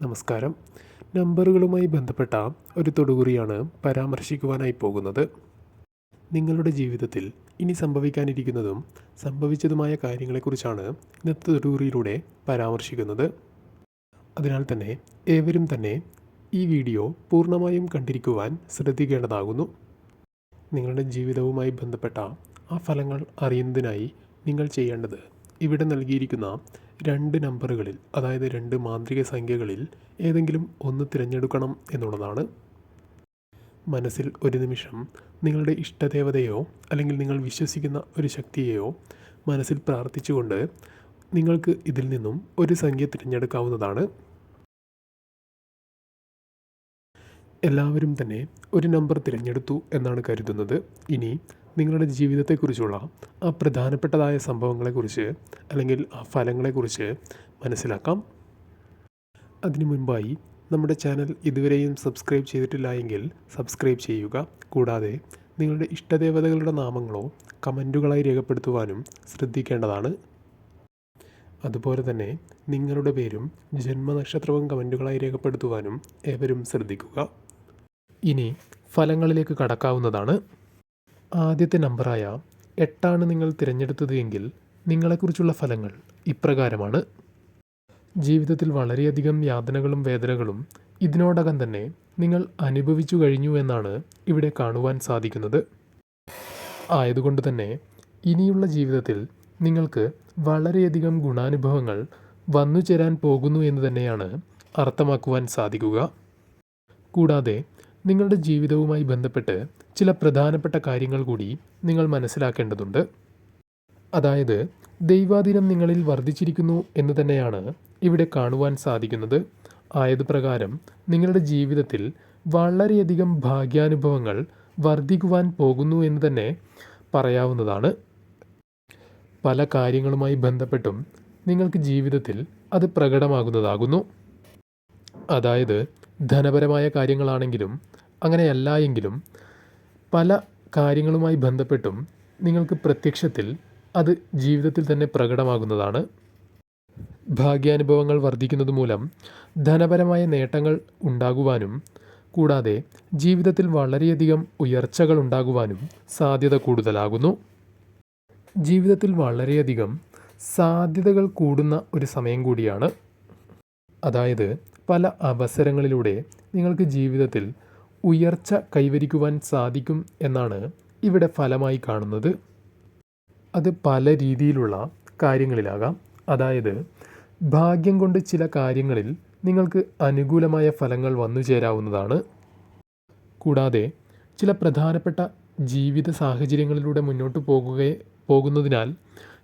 നമസ്കാരം. നമ്പറുകളുമായി ബന്ധപ്പെട്ട ഒരു തൊടുകുറിയാണ് പരാമർശിക്കുവാനായി പോകുന്നത്. നിങ്ങളുടെ ജീവിതത്തിൽ ഇനി സംഭവിക്കാനിരിക്കുന്നതും സംഭവിച്ചതുമായ കാര്യങ്ങളെക്കുറിച്ചാണ് ഇന്നത്തെ തൊടുകുറിയിലൂടെ പരാമർശിക്കുന്നത്. അതിനാൽ തന്നെ ഏവരും തന്നെ ഈ വീഡിയോ പൂർണമായും കണ്ടിരിക്കുവാൻ ശ്രദ്ധിക്കേണ്ടതാകുന്നു. നിങ്ങളുടെ ജീവിതവുമായി ബന്ധപ്പെട്ട ആ ഫലങ്ങൾ അറിയുന്നതിനായി നിങ്ങൾ ചെയ്യേണ്ടത് ഇവിടെ നൽകിയിരിക്കുന്ന രണ്ട് നമ്പറുകളിൽ അതായത് രണ്ട് മാന്ത്രിക സംഖ്യകളിൽ ഏതെങ്കിലും ഒന്ന് തിരഞ്ഞെടുക്കണം എന്നുള്ളതാണ്. മനസ്സിൽ ഒരു നിമിഷം നിങ്ങളുടെ ഇഷ്ടദേവതയോ അല്ലെങ്കിൽ നിങ്ങൾ വിശ്വസിക്കുന്ന ഒരു ശക്തിയെയോ മനസ്സിൽ പ്രാർത്ഥിച്ചുകൊണ്ട് നിങ്ങൾക്ക് ഇതിൽ നിന്നും ഒരു സംഖ്യ തിരഞ്ഞെടുക്കാവുന്നതാണ്. എല്ലാവരും തന്നെ ഒരു നമ്പർ തിരഞ്ഞെടുത്തു എന്നാണ് കരുതുന്നത്. ഇനി നിങ്ങളുടെ ജീവിതത്തെക്കുറിച്ചുള്ള ആ പ്രധാനപ്പെട്ടതായ സംഭവങ്ങളെക്കുറിച്ച് അല്ലെങ്കിൽ ആ ഫലങ്ങളെക്കുറിച്ച് മനസ്സിലാക്കാം. അതിനു മുൻപായി നമ്മുടെ ചാനൽ ഇതുവരെയും സബ്സ്ക്രൈബ് ചെയ്തിട്ടില്ല എങ്കിൽ സബ്സ്ക്രൈബ് ചെയ്യുക. കൂടാതെ നിങ്ങളുടെ ഇഷ്ടദേവതകളുടെ നാമങ്ങളോ കമന്റുകളായി രേഖപ്പെടുത്തുവാനും ശ്രദ്ധിക്കേണ്ടതാണ്. അതുപോലെ തന്നെ നിങ്ങളുടെ പേരും ജന്മനക്ഷത്രവും കമന്റുകളായി രേഖപ്പെടുത്തുവാനും ഏവരും ശ്രദ്ധിക്കുക. ഇനി ഫലങ്ങളിലേക്ക് കടക്കാവുന്നതാണ്. ആദ്യത്തെ നമ്പറായ എട്ടാണ് നിങ്ങൾ തിരഞ്ഞെടുത്തത് എങ്കിൽ നിങ്ങളെക്കുറിച്ചുള്ള ഫലങ്ങൾ ഇപ്രകാരമാണ്. ജീവിതത്തിൽ വളരെയധികം യാതനകളും വേദനകളും ഇതിനോടകം തന്നെ നിങ്ങൾ അനുഭവിച്ചു കഴിഞ്ഞു എന്നാണ് ഇവിടെ കാണുവാൻ സാധിക്കുന്നത്. ആയതുകൊണ്ട് തന്നെ ഇനിയുള്ള ജീവിതത്തിൽ നിങ്ങൾക്ക് വളരെയധികം ഗുണാനുഭവങ്ങൾ വന്നു ചേരാൻ പോകുന്നു എന്ന് തന്നെയാണ് അർത്ഥമാക്കുവാൻ സാധിക്കുക. കൂടാതെ നിങ്ങളുടെ ജീവിതവുമായി ബന്ധപ്പെട്ട് ചില പ്രധാനപ്പെട്ട കാര്യങ്ങൾ കൂടി നിങ്ങൾ മനസ്സിലാക്കേണ്ടതുണ്ട്. അതായത് ദൈവാധീനം നിങ്ങളിൽ വർദ്ധിച്ചിരിക്കുന്നു എന്ന് തന്നെയാണ് ഇവിടെ കാണുവാൻ സാധിക്കുന്നത്. ആയതുപ്രകാരം നിങ്ങളുടെ ജീവിതത്തിൽ വളരെയധികം ഭാഗ്യാനുഭവങ്ങൾ വർദ്ധിക്കുവാൻ പോകുന്നു എന്ന് തന്നെ പറയാവുന്നതാണ്. പല കാര്യങ്ങളുമായി ബന്ധപ്പെട്ടും നിങ്ങൾക്ക് ജീവിതത്തിൽ അത് പ്രകടമാകുന്നതാകുന്നു. അതായത് ധനപരമായ കാര്യങ്ങളാണെങ്കിലും അങ്ങനെയല്ല എങ്കിലും പല കാര്യങ്ങളുമായി ബന്ധപ്പെട്ടും നിങ്ങൾക്ക് പ്രത്യക്ഷത്തിൽ അത് ജീവിതത്തിൽ തന്നെ പ്രകടമാകുന്നതാണ്. ഭാഗ്യാനുഭവങ്ങൾ വർദ്ധിക്കുന്നത് മൂലം ധനപരമായ നേട്ടങ്ങൾ ഉണ്ടാകുവാനും കൂടാതെ ജീവിതത്തിൽ വളരെയധികം ഉയർച്ചകൾ ഉണ്ടാകുവാനും സാധ്യത കൂടുതലാകുന്നു. ജീവിതത്തിൽ വളരെയധികം സാധ്യതകൾ കൂടുന്ന ഒരു സമയം കൂടിയാണ്. അതായത് പല അവസരങ്ങളിലൂടെ നിങ്ങൾക്ക് ജീവിതത്തിൽ ഉയർച്ച കൈവരിക്കുവാൻ സാധിക്കും എന്നാണ് ഇവിടെ ഫലമായി കാണുന്നത്. അത് പല രീതിയിലുള്ള കാര്യങ്ങളിലാകാം. അതായത് ഭാഗ്യം കൊണ്ട് ചില കാര്യങ്ങളിൽ നിങ്ങൾക്ക് അനുകൂലമായ ഫലങ്ങൾ വന്നു ചേരാവുന്നതാണ്. കൂടാതെ ചില പ്രധാനപ്പെട്ട ജീവിത സാഹചര്യങ്ങളിലൂടെ മുന്നോട്ട് പോകുക പോകുന്നതിനാൽ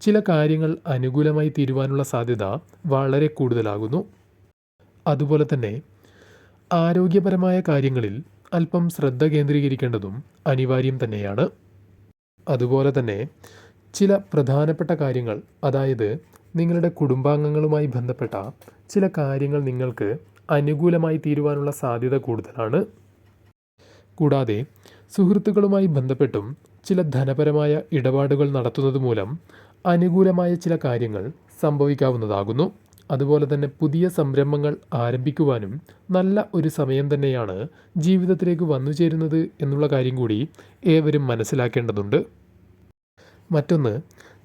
ചില കാര്യങ്ങൾ അനുകൂലമായി തീരുവാനുള്ള സാധ്യത വളരെ കൂടുതലാകുന്നു. അതുപോലെ തന്നെ ആരോഗ്യപരമായ കാര്യങ്ങളിൽ അല്പം ശ്രദ്ധ കേന്ദ്രീകരിക്കേണ്ടതും അനിവാര്യം തന്നെയാണ്. അതുപോലെ തന്നെ ചില പ്രധാനപ്പെട്ട കാര്യങ്ങൾ അതായത് നിങ്ങളുടെ കുടുംബാംഗങ്ങളുമായി ബന്ധപ്പെട്ട ചില കാര്യങ്ങൾ നിങ്ങൾക്ക് അനുകൂലമായി തീരുവാനുള്ള സാധ്യത കൂടുതലാണ്. കൂടാതെ സുഹൃത്തുക്കളുമായി ബന്ധപ്പെട്ടും ചില ധനപരമായ ഇടപാടുകൾ നടത്തുന്നത് മൂലം അനുകൂലമായ ചില കാര്യങ്ങൾ സംഭവിക്കാവുന്നതാകുന്നു. അതുപോലെ തന്നെ പുതിയ സംരംഭങ്ങൾ ആരംഭിക്കുവാനും നല്ല ഒരു സമയം തന്നെയാണ് ജീവിതത്തിലേക്ക് വന്നു ചേരുന്നത് എന്നുള്ള കാര്യം കൂടി ഏവരും മനസ്സിലാക്കേണ്ടതുണ്ട്. മറ്റൊന്ന്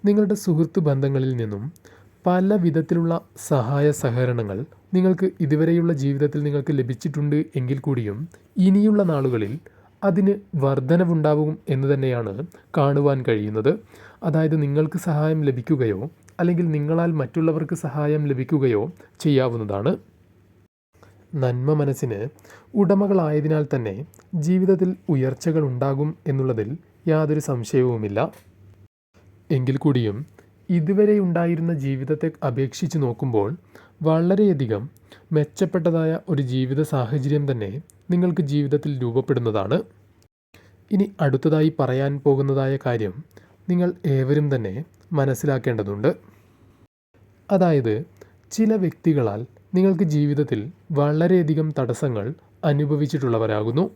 നിങ്ങളുടെ സുഹൃത്ത് ബന്ധങ്ങളിൽ നിന്നും പല വിധത്തിലുള്ള സഹായ സഹകരണങ്ങൾ നിങ്ങൾക്ക് ഇതുവരെയുള്ള ജീവിതത്തിൽ നിങ്ങൾക്ക് ലഭിച്ചിട്ടുണ്ട് എങ്കിൽ കൂടിയും ഇനിയുള്ള നാളുകളിൽ അതിന് വർധനവുണ്ടാവും എന്ന് തന്നെയാണ് കാണുവാൻ കഴിയുന്നത്. അതായത് നിങ്ങൾക്ക് സഹായം ലഭിക്കുകയോ അല്ലെങ്കിൽ നിങ്ങളാൽ മറ്റുള്ളവർക്ക് സഹായം ലഭിക്കുകയോ ചെയ്യാവുന്നതാണ്. നന്മ മനസ്സിന് ഉടമകളായതിനാൽ തന്നെ ജീവിതത്തിൽ ഉയർച്ചകൾ ഉണ്ടാകും എന്നുള്ളതിൽ യാതൊരു സംശയവുമില്ല. എങ്കിൽ കൂടിയും ഇതുവരെ ഉണ്ടായിരുന്ന ജീവിതത്തെ അപേക്ഷിച്ച് നോക്കുമ്പോൾ വളരെയധികം മെച്ചപ്പെട്ടതായ ഒരു ജീവിത സാഹചര്യം തന്നെ നിങ്ങൾക്ക് ജീവിതത്തിൽ രൂപപ്പെടുന്നതാണ്. ഇനി അടുത്തതായി പറയാൻ പോകുന്നതായ കാര്യം നിങ്ങൾ ഏവരും തന്നെ മനസ്സിലാക്കേണ്ടതുണ്ട്. അതായത് ചില വ്യക്തികളാൽ നിങ്ങൾക്ക് ജീവിതത്തിൽ വളരെയധികം തടസ്സങ്ങൾ അനുഭവിച്ചിട്ടുള്ളവരാകുന്നു.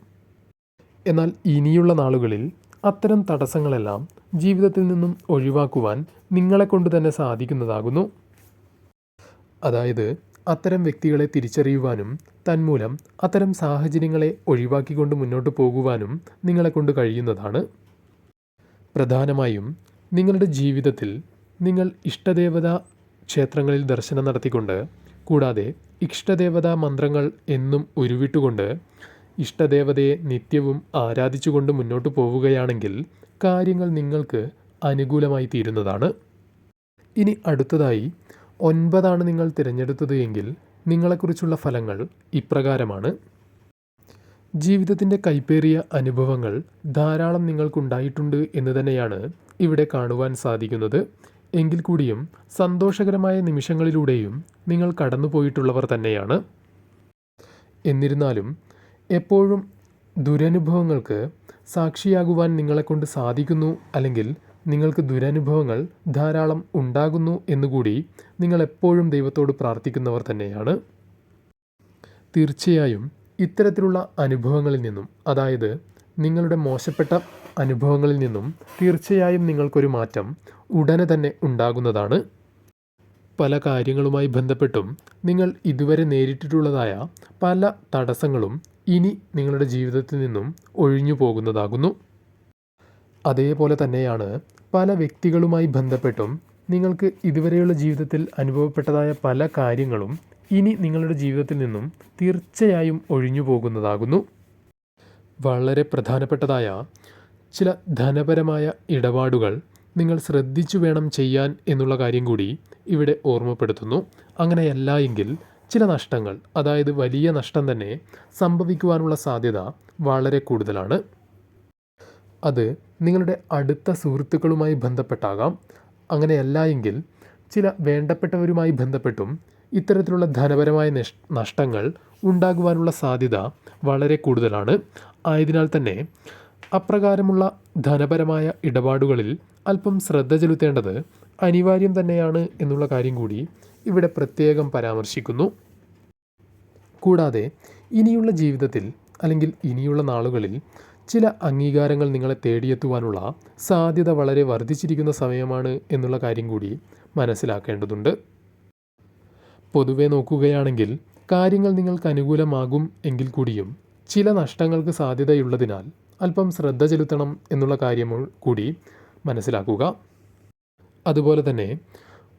എന്നാൽ ഇനിയുള്ള നാളുകളിൽ അത്തരം തടസ്സങ്ങളെല്ലാം ജീവിതത്തിൽ നിന്നും ഒഴിവാക്കുവാൻ നിങ്ങളെ കൊണ്ട് തന്നെ സാധിക്കുന്നതാകുന്നു. അതായത് അത്തരം വ്യക്തികളെ തിരിച്ചറിയുവാനും തന്മൂലം അത്തരം സാഹചര്യങ്ങളെ ഒഴിവാക്കിക്കൊണ്ട് മുന്നോട്ട് പോകുവാനും നിങ്ങളെക്കൊണ്ട് കഴിയുന്നതാണ്. പ്രധാനമായും നിങ്ങളുടെ ജീവിതത്തിൽ നിങ്ങൾ ഇഷ്ടദേവത ക്ഷേത്രങ്ങളിൽ ദർശനം നടത്തിക്കൊണ്ട് കൂടാതെ ഇഷ്ടദേവതാ മന്ത്രങ്ങൾ എന്നും ഉരുവിട്ടുകൊണ്ട് ഇഷ്ടദേവതയെ നിത്യവും ആരാധിച്ചുകൊണ്ട് മുന്നോട്ട് പോവുകയാണെങ്കിൽ കാര്യങ്ങൾ നിങ്ങൾക്ക് അനുകൂലമായി തീരുന്നതാണ്. ഇനി അടുത്തതായി ഒൻപതാണ് നിങ്ങൾ തിരഞ്ഞെടുത്തത് എങ്കിൽ നിങ്ങളെക്കുറിച്ചുള്ള ഫലങ്ങൾ ഇപ്രകാരമാണ്. ജീവിതത്തിന്റെ കൈപ്പേറിയ അനുഭവങ്ങൾ ധാരാളം നിങ്ങൾക്കുണ്ടായിട്ടുണ്ട് എന്ന് തന്നെയാണ് ഇവിടെ കാണുവാൻ സാധിക്കുന്നത്. എങ്കിൽ കൂടിയും സന്തോഷകരമായ നിമിഷങ്ങളിലൂടെയും നിങ്ങൾ കടന്നുപോയിട്ടുള്ളവർ തന്നെയാണ്. എന്നിരുന്നാലും എപ്പോഴും ദുരനുഭവങ്ങൾക്ക് സാക്ഷിയാകുവാൻ നിങ്ങളെക്കൊണ്ട് സാധിക്കുന്നു അല്ലെങ്കിൽ നിങ്ങൾക്ക് ദുരനുഭവങ്ങൾ ധാരാളം ഉണ്ടാകുന്നു എന്നുകൂടി നിങ്ങൾ എപ്പോഴും ദൈവത്തോട് പ്രാർത്ഥിക്കുന്നവർ തന്നെയാണ്. തീർച്ചയായും ഇത്തരത്തിലുള്ള അനുഭവങ്ങളിൽ നിന്നും അതായത് നിങ്ങളുടെ മോശപ്പെട്ട അനുഭവങ്ങളിൽ നിന്നും തീർച്ചയായും നിങ്ങൾക്കൊരു മാറ്റം ഉടനെ തന്നെ ഉണ്ടാകുന്നതാണ്. പല കാര്യങ്ങളുമായി ബന്ധപ്പെട്ടും നിങ്ങൾ ഇതുവരെ നേരിട്ടിട്ടുള്ളതായ പല തടസ്സങ്ങളും ഇനി നിങ്ങളുടെ ജീവിതത്തിൽ നിന്നും ഒഴിഞ്ഞു പോകുന്നതാകുന്നു. അതേപോലെ തന്നെയാണ് പല വ്യക്തികളുമായി ബന്ധപ്പെട്ടും നിങ്ങൾക്ക് ഇതുവരെയുള്ള ജീവിതത്തിൽ അനുഭവപ്പെട്ടതായ പല കാര്യങ്ങളും ഇനി നിങ്ങളുടെ ജീവിതത്തിൽ നിന്നും തീർച്ചയായും ഒഴിഞ്ഞു പോകുന്നതാകുന്നു. വളരെ പ്രധാനപ്പെട്ടതായ ചില ധനപരമായ ഇടപാടുകൾ നിങ്ങൾ ശ്രദ്ധിച്ചു വേണം ചെയ്യാൻ എന്നുള്ള കാര്യം കൂടി ഇവിടെ ഓർമ്മപ്പെടുത്തുന്നു. അങ്ങനെയല്ല എങ്കിൽ ചില നഷ്ടങ്ങൾ അതായത് വലിയ നഷ്ടം തന്നെ സംഭവിക്കുവാനുള്ള സാധ്യത വളരെ കൂടുതലാണ്. അത് നിങ്ങളുടെ അടുത്ത സുഹൃത്തുക്കളുമായി ബന്ധപ്പെട്ടാകാം. അങ്ങനെയല്ല എങ്കിൽ ചില വേണ്ടപ്പെട്ടവരുമായി ബന്ധപ്പെട്ടും ഇത്തരത്തിലുള്ള ധനപരമായ നഷ്ടങ്ങൾ ഉണ്ടാകുവാനുള്ള സാധ്യത വളരെ കൂടുതലാണ്. ആയതിനാൽ തന്നെ അപ്രകാരമുള്ള ധനപരമായ ഇടപാടുകളിൽ അല്പം ശ്രദ്ധ ചെലുത്തേണ്ടത് അനിവാര്യം തന്നെയാണ് എന്നുള്ള കാര്യം കൂടി ഇവിടെ പ്രത്യേകം പരാമർശിക്കുന്നു. കൂടാതെ ഇനിയുള്ള ജീവിതത്തിൽ അല്ലെങ്കിൽ ഇനിയുള്ള നാളുകളിൽ ചില അംഗീകാരങ്ങൾ നിങ്ങളെ തേടിയെത്തുവാനുള്ള സാധ്യത വളരെ വർദ്ധിച്ചിരിക്കുന്ന സമയമാണ് എന്നുള്ള കാര്യം കൂടി മനസ്സിലാക്കേണ്ടതുണ്ട്. പൊതുവെ നോക്കുകയാണെങ്കിൽ കാര്യങ്ങൾ നിങ്ങൾക്ക് അനുകൂലമാകും എങ്കിൽ കൂടിയും ചില നഷ്ടങ്ങൾക്ക് സാധ്യതയുള്ളതിനാൽ അല്പം ശ്രദ്ധ ചെലുത്തണം എന്നുള്ള കാര്യം കൂടി മനസ്സിലാക്കുക. അതുപോലെ തന്നെ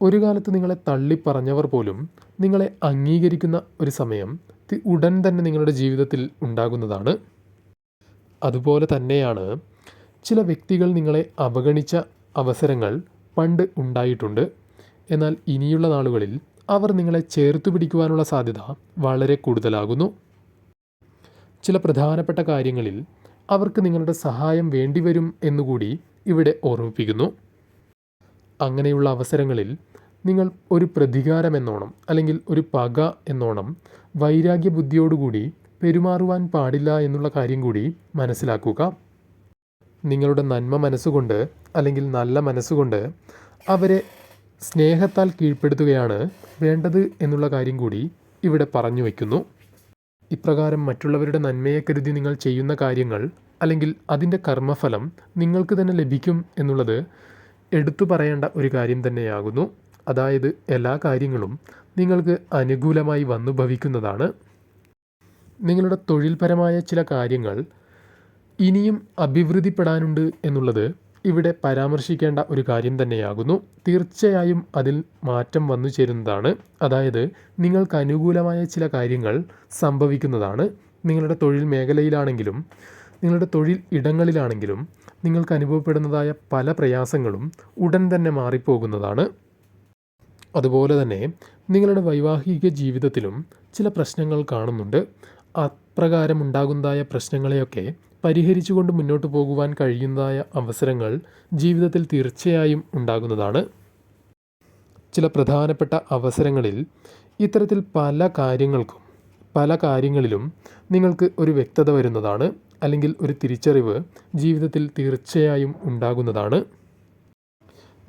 ഒരു കാലത്ത് നിങ്ങളെ തള്ളിപ്പറഞ്ഞവർ പോലും നിങ്ങളെ അംഗീകരിക്കുന്ന ഒരു സമയം ഉടൻ തന്നെ നിങ്ങളുടെ ജീവിതത്തിൽ ഉണ്ടാകുന്നതാണ്. അതുപോലെ തന്നെയാണ് ചില വ്യക്തികൾ നിങ്ങളെ അവഗണിച്ച അവസരങ്ങൾ പണ്ട് ഉണ്ടായിട്ടുണ്ട്. എന്നാൽ ഇനിയുള്ള നാളുകളിൽ അവർ നിങ്ങളെ ചേർത്തു പിടിക്കുവാനുള്ള സാധ്യത വളരെ കൂടുതലാകുന്നു. ചില പ്രധാനപ്പെട്ട കാര്യങ്ങളിൽ അവർക്ക് നിങ്ങളുടെ സഹായം വേണ്ടിവരും എന്നുകൂടി ഇവിടെ ഓർമ്മിപ്പിക്കുന്നു. അങ്ങനെയുള്ള അവസരങ്ങളിൽ നിങ്ങൾ ഒരു പ്രതികാരം എന്നോണം അല്ലെങ്കിൽ ഒരു പക എന്നോണം വൈരാഗ്യ ബുദ്ധിയോടുകൂടി പെരുമാറുവാൻ പാടില്ല എന്നുള്ള കാര്യം കൂടി മനസ്സിലാക്കുക. നിങ്ങളുടെ നന്മ മനസ്സുകൊണ്ട് അല്ലെങ്കിൽ നല്ല മനസ്സുകൊണ്ട് അവരെ സ്നേഹത്താൽ കീഴ്പ്പെടുത്തുകയാണ് വേണ്ടത് എന്നുള്ള കാര്യം കൂടി ഇവിടെ പറഞ്ഞു വയ്ക്കുന്നു. ഇപ്രകാരം മറ്റുള്ളവരുടെ നന്മയെ കരുതി നിങ്ങൾ ചെയ്യുന്ന കാര്യങ്ങൾ അല്ലെങ്കിൽ അതിന്റെ കർമ്മഫലം നിങ്ങൾക്ക് തന്നെ ലഭിക്കും എന്നുള്ളത് എടുത്തു പറയേണ്ട ഒരു കാര്യം തന്നെയാകുന്നു. അതായത് എല്ലാ കാര്യങ്ങളും നിങ്ങൾക്ക് അനുകൂലമായി വന്നു ഭവിക്കുന്നതാണ്. നിങ്ങളുടെ തൊഴിൽപരമായ ചില കാര്യങ്ങൾ ഇനിയും അഭിവൃദ്ധിപ്പെടാനുണ്ട് എന്നുള്ളത് ഇവിടെ പരാമർശിക്കേണ്ട ഒരു കാര്യം തന്നെയാകുന്നു. തീർച്ചയായും അതിൽ മാറ്റം വന്നു ചേരുന്നതാണ്. അതായത് നിങ്ങൾക്ക് അനുകൂലമായ ചില കാര്യങ്ങൾ സംഭവിക്കുന്നതാണ്. നിങ്ങളുടെ തൊഴിൽ മേഖലയിലാണെങ്കിലും നിങ്ങളുടെ തൊഴിൽ ഇടങ്ങളിലാണെങ്കിലും നിങ്ങൾക്ക് അനുഭവപ്പെടുന്നതായ പല പ്രയാസങ്ങളും ഉടൻ തന്നെ മാറിപ്പോകുന്നതാണ്. അതുപോലെ തന്നെ നിങ്ങളുടെ വൈവാഹിക ജീവിതത്തിലും ചില പ്രശ്നങ്ങൾ കാണുന്നുണ്ട്. അപ്രകാരം ഉണ്ടാകുന്നതായ പ്രശ്നങ്ങളെയൊക്കെ പരിഹരിച്ചുകൊണ്ട് മുന്നോട്ട് പോകുവാൻ കഴിയുന്നതായ അവസരങ്ങൾ ജീവിതത്തിൽ തീർച്ചയായും ഉണ്ടാകുന്നതാണ്. ചില പ്രധാനപ്പെട്ട അവസരങ്ങളിൽ ഇത്തരത്തിൽ പല കാര്യങ്ങൾക്കും പല കാര്യങ്ങളിലും നിങ്ങൾക്ക് ഒരു വ്യക്തത വരുന്നതാണ് അല്ലെങ്കിൽ ഒരു തിരിച്ചറിവ് ജീവിതത്തിൽ തീർച്ചയായും ഉണ്ടാകുന്നതാണ്.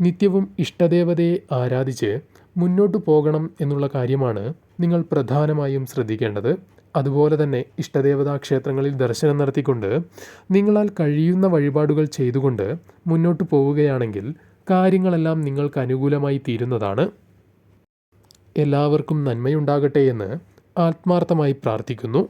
നിത്യവും ഇഷ്ടദേവതയെ ആരാധിച്ച് മുന്നോട്ട് പോകണം എന്നുള്ള കാര്യമാണ് നിങ്ങൾ പ്രധാനമായും ശ്രദ്ധിക്കേണ്ടത്. അതുപോലെ തന്നെ ഇഷ്ടദേവതാ ക്ഷേത്രങ്ങളിൽ ദർശനം നടത്തിക്കൊണ്ട് നിങ്ങളാൽ കഴിയുന്ന വഴിപാടുകൾ ചെയ്തുകൊണ്ട് മുന്നോട്ട് പോവുകയാണെങ്കിൽ കാര്യങ്ങളെല്ലാം നിങ്ങൾക്ക് അനുകൂലമായി തീരുന്നതാണ്. എല്ലാവർക്കും നന്മയുണ്ടാകട്ടെ എന്ന് ആത്മാർത്ഥമായി പ്രാർത്ഥിക്കുന്നു.